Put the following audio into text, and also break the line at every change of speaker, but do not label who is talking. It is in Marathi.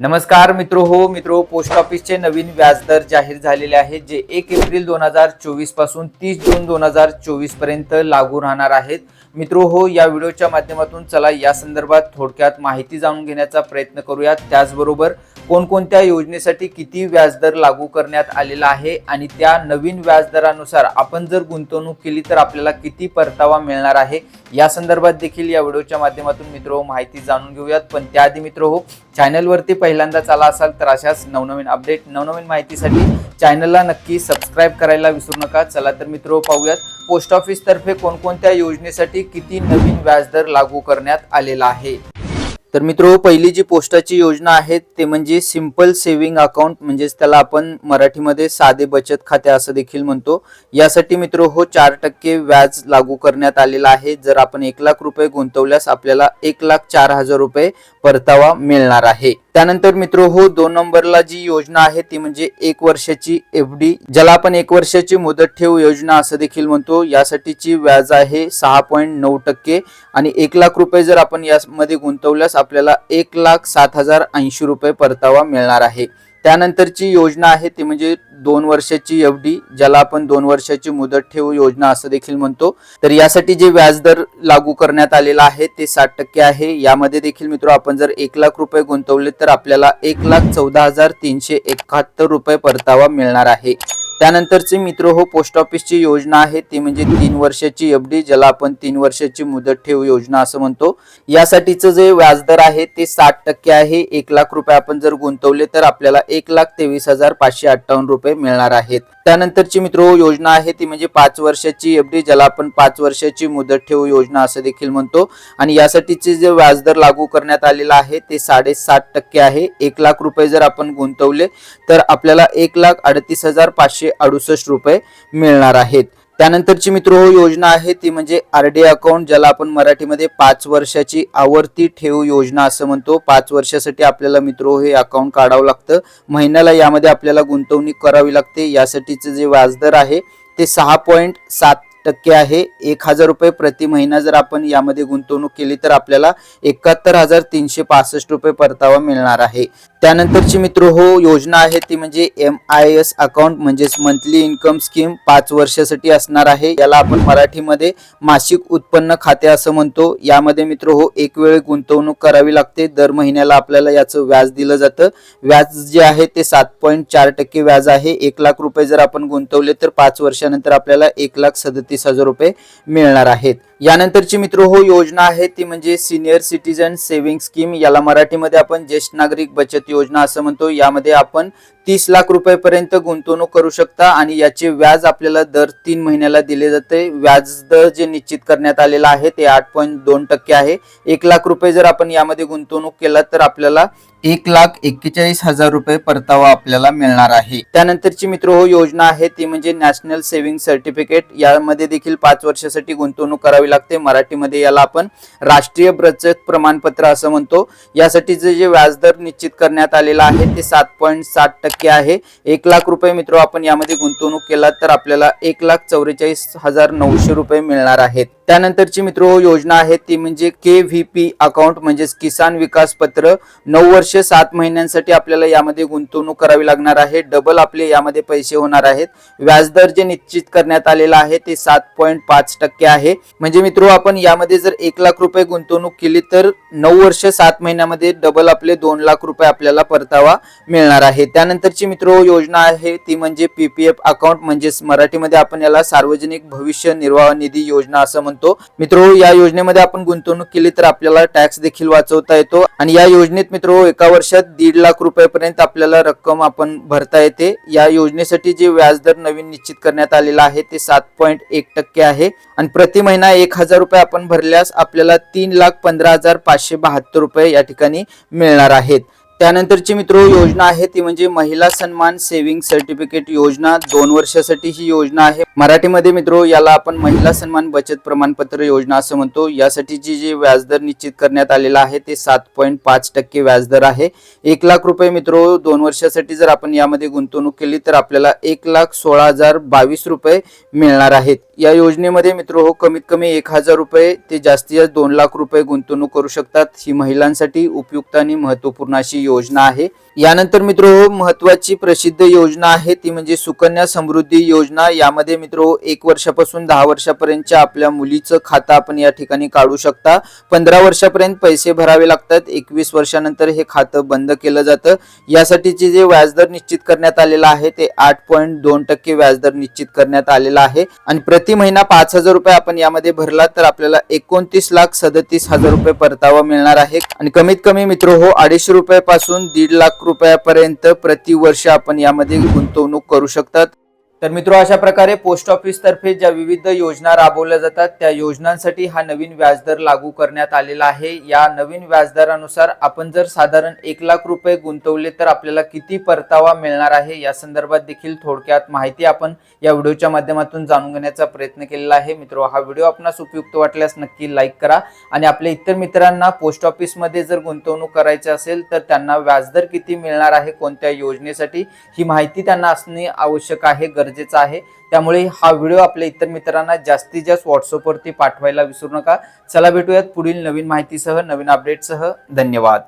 नमस्कार मित्रो हो मित्रो पोस्ट ऑफिसचे नवीन व्याजदर जाहीर झालेले आहेत जे एक एप्रिल दोन हजार चोवीसपासून तीस जून दोन हजार चोवीसपर्यंत लागू राहणार आहेत. मित्रो हो या व्हिडिओच्या माध्यमातून चला या संदर्भात थोडक्यात माहिती जाणून घेण्याचा प्रयत्न करूयात. त्याचबरोबर कोणकोणत्या योजनेसाठी किती व्याजदर लागू करण्यात आलेला आहे आणि त्या नवीन व्याजदरानुसार आपण जर गुंतवणूक केली तर आपल्याला किती परतावा मिळणार आहे या संदर्भात देखील या व्हिडिओच्या माध्यमातून मित्र हो माहिती जाणून घेऊयात. पण त्याआधी मित्र हो चॅनलवरती पहिल्यांदा आला असाल तर अशाच नवनवीन अपडेट नवनवीन माहितीसाठी चॅनलला नक्की सबस्क्राईब करायला विसरू नका. चला तर मित्र पाहूयात. पोस्ट ऑफिस तर्फे कोणकोणत्या योजनेसाठी किती नवीन व्याजदर लागू करण्यात आलेला आहे? तर मित्र पहिली जी पोस्टाची योजना आहे ते म्हणजे सिंपल सेव्हिंग अकाउंट म्हणजेच त्याला आपण मराठीमध्ये साधे बचत खाते असं देखील म्हणतो. यासाठी मित्र हो चार टक्के व्याज लागू करण्यात आलेला आहे. जर आपण एक लाख रुपये गुंतवल्यास आपल्याला एक लाख चार हजार रुपये परतावा मिळणार आहे. त्यानंतर मित्र हो दोन नंबरला जी योजना आहे ती म्हणजे एक वर्षाची एफ डी ज्याला आपण एक वर्षाची मुदत ठेव योजना असं देखील म्हणतो. यासाठीची व्याज आहे सहा पॉईंट नऊ टक्के आणि एक लाख रुपये जर आपण यामध्ये गुंतवल्यास आपल्याला एक लाख सात हजार ऐंशी रुपये परतावा मिळणार आहे. त्यानंतरची योजना आहे ती म्हणजे दोन वर्षाची एफ डी ज्याला आपण दोन वर्षाची मुदत ठेव योजना असं देखील म्हणतो. तर यासाठी जे व्याजदर लागू करण्यात आलेला आहे ते साठ टक्के आहे. यामध्ये देखील मित्र आपण जर एक लाख रुपये गुंतवले तर आपल्याला एक लाख चौदा हजार तीनशे एकाहत्तर रुपये परतावा मिळणार आहे. त्यानंतरची मित्र हो पोस्ट ऑफिसची योजना आहे. ती म्हणजे तीन वर्षाची एफ डी ज्याला आपण तीन वर्षाची मुदत ठेव योजना असं म्हणतो. यासाठीचं जे व्याजदर आहे ते साठ टक्के आहे. एक लाख रुपये आपण जर गुंतवले तर आपल्याला एक लाख तेवीस हजार पाचशे अठ्ठावन्न रुपये मिळणार आहेत. त्यानंतरची मित्र योजना आहे ती म्हणजे पाच वर्षाची एफ डी ज्याला आपण पाच वर्षाची मुदत ठेव योजना असं देखील म्हणतो. आणि यासाठीचे जे व्याजदर लागू करण्यात आलेला आहे ते साडेसात टक्के आहे. एक लाख रुपये जर आपण गुंतवले तर आपल्याला एक लाख अडतीस हजार पाचशे अडुसष्ट रुपये मिळणार आहेत. त्यानंतरची मित्र हो योजना आहे ती म्हणजे आरडी अकाउंट ज्याला आपण मराठीमध्ये पाच वर्षाची आवर्ती ठेव योजना असं म्हणतो. पाच वर्षासाठी आपल्याला मित्र हो, हे अकाउंट काढावं लागतं. महिन्याला यामध्ये आपल्याला गुंतवणूक करावी लागते. यासाठीचं जे व्याजदर आहे ते सहा पॉईंट सात टक्के आहे. एक हजार रुपये प्रति महिना जर आपण यामध्ये गुंतवणूक केली तर आपल्याला एकाहत्तर हजार तीनशे पासष्ट रुपये परतावा मिळणार आहे. त्यानंतरची मित्र हो योजना आहे ती म्हणजे एम आय एस अकाउंट म्हणजेच मंथली इन्कम स्कीम पाच वर्षासाठी असणार आहे. याला आपण मराठीमध्ये मासिक उत्पन्न खाते असं म्हणतो. यामध्ये मित्र हो एक वेळ गुंतवणूक करावी लागते. दर महिन्याला आपल्याला याचं व्याज दिलं जातं. व्याज जे आहे ते सात पॉईंट चार टक्के व्याज आहे. एक लाख रुपये जर आपण गुंतवले तर पाच वर्षानंतर आपल्याला एक लाख सदतीस तीस हजार रुपये मिळणार आहेत. यानंतरची मित्र हो योजना आहे ती म्हणजे सिनियर सिटीजन सेव्हिंग स्कीम याला मराठीमध्ये आपण ज्येष्ठ नागरिक बचत योजना असं म्हणतो. यामध्ये आपण तीस लाख रुपयेपर्यंत गुंतवणूक करू शकता आणि याचे व्याज आपल्याला दर तीन महिन्याला दिले जाते. व्याज दर जे निश्चित करण्यात आलेलं आहे ते आठ पॉईंट दोन टक्के आहे. एक लाख रुपये जर आपण यामध्ये गुंतवणूक केला तर आपल्याला एक लाख एक्केचाळीस हजार रुपये परतावा आपल्याला मिळणार आहे. त्यानंतरची मित्र हो योजना आहे ती म्हणजे नॅशनल सेव्हिंग सर्टिफिकेट यामध्ये देखील पाच वर्षासाठी गुंतवणूक करावी लागते. मराठीमध्ये याला आपण राष्ट्रीय बचत प्रमाणपत्र असं म्हणतो. यासाठीचे जे व्याजदर निश्चित करण्यात आलेला आहे ते सात पॉईंट सात टक्के आहे. एक लाख रुपये मित्र आपण यामध्ये गुंतवणूक केला तर आपल्याला एक लाख चौवेचाळीस हजार नऊशे रुपये मिळणार आहेत. त्यानंतरची मित्र हो योजना आहे ती म्हणजे के व्ही पी अकाउंट म्हणजेच किसान विकास पत्र. नऊ वर्ष सात महिन्यांसाठी आपल्याला यामध्ये गुंतवणूक करावी लागणार आहे. डबल आपले यामध्ये पैसे होणार आहेत. व्याजदर जे निश्चित करण्यात आलेला आहे ते सात पॉईंट पाच टक्के आहे. म्हणजे मित्र हो, आपण यामध्ये जर एक लाख रुपये गुंतवणूक केली तर नऊ वर्ष सात महिन्यामध्ये डबल आपले दोन लाख रुपये आपल्याला परतावा मिळणार आहे. त्यानंतरची मित्र हो योजना आहे ती म्हणजे पीपीएफ अकाउंट म्हणजेच मराठीमध्ये आपण याला सार्वजनिक भविष्य निर्वाह निधी योजना असं म्हणतो. मित्र या योजनेमध्ये आपण गुंतवणूक केली तर आपल्याला टॅक्स देखील वाचवता येतो. आणि या योजनेत मित्र एका वर्षात दीड लाख रुपयापर्यंत आपल्याला रक्कम आपण भरता येते. या योजनेसाठी जे व्याजदर नवीन निश्चित करण्यात आलेला आहे ते सात पॉईंट एक टक्के आहे. आणि प्रति महिना एक हजार रुपये आपण भरल्यास आपल्याला तीन लाख पंधरा हजार पाचशे बहात्तर रुपये या ठिकाणी मिळणार आहेत. त्यानंतरची मित्र योजना आहे ती म्हणजे महिला सन्मान सेव्हिंग सर्टिफिकेट योजना. दोन वर्षासाठी ही योजना आहे. मराठीमध्ये मित्र याला आपण महिला सन्मान बचत प्रमाणपत्र योजना असं म्हणतो. यासाठीची जे व्याजदर निश्चित करण्यात आलेला आहे ते सात पॉईंट पाच टक्के व्याजदर आहे. एक लाख रुपये मित्र दोन वर्षासाठी जर आपण यामध्ये गुंतवणूक केली तर आपल्याला एक लाख सोळा हजार बावीस रुपये मिळणार आहेत. या योजनेमध्ये मित्र हो कमीत कमी एक हजार रुपये ते जास्तीत जास्त दोन लाख रुपये गुंतवणूक करू शकतात. ही महिलांसाठी उपयुक्त आणि महत्त्वपूर्ण अशी योजना आहे. यानंतर मित्र हो महत्वाची प्रसिद्ध योजना आहे ती म्हणजे सुकन्या समृद्धी योजना. यामध्ये मित्र हो एक वर्षापासून दहा वर्षापर्यंतच्या आपल्या मुलीचं खातं आपण या ठिकाणी काढू शकता. पंधरा वर्षापर्यंत पैसे भरावे लागतात. एकवीस वर्षानंतर हे खातं बंद केलं जातं. यासाठीचे जे व्याजदर निश्चित करण्यात आलेला आहे ते आठ पॉईंट दोन टक्के व्याजदर निश्चित करण्यात आलेला आहे. आणि प्रति प्रति महिना पाच हजार रुपये आपण यामध्ये भरला तर आपल्याला एकोणतीस लाख सदतीस हजार रुपये परतावा मिळणार आहे. आणि कमीत कमी मित्र हो अडीचशे रुपयापासून दीड लाख रुपयापर्यंत प्रति वर्ष आपण यामध्ये गुंतवणूक करू शकतात. तर मित्र अशा प्रकारे पोस्ट ऑफिसतर्फे ज्या विविध योजना राबवल्या जातात त्या योजनांसाठी हा नवीन व्याजदर लागू करण्यात आलेला आहे. या नवीन व्याजदरानुसार आपण जर साधारण एक लाख रुपये गुंतवले तर आपल्याला किती परतावा मिळणार आहे? या संदर्भात देखील थोडक्यात माहिती आपण या व्हिडिओच्या माध्यमातून जाणून घेण्याचा प्रयत्न केलेला आहे. मित्र हा व्हिडिओ आपणास उपयुक्त वाटल्यास नक्की लाईक करा आणि आपल्या इतर मित्रांना पोस्ट ऑफिसमध्ये जर गुंतवणूक करायची असेल तर त्यांना व्याजदर किती मिळणार आहे? कोणत्या योजनेसाठी? ही माहिती त्यांना असणे आवश्यक आहे. गरजेचं आहे. त्यामुळे हा व्हिडिओ आपल्या इतर मित्रांना जास्तीत जास्त व्हॉट्सअपवरती पाठवायला विसरू नका. चला भेटूयात पुढील नवीन माहितीसह नवीन अपडेटसह धन्यवाद.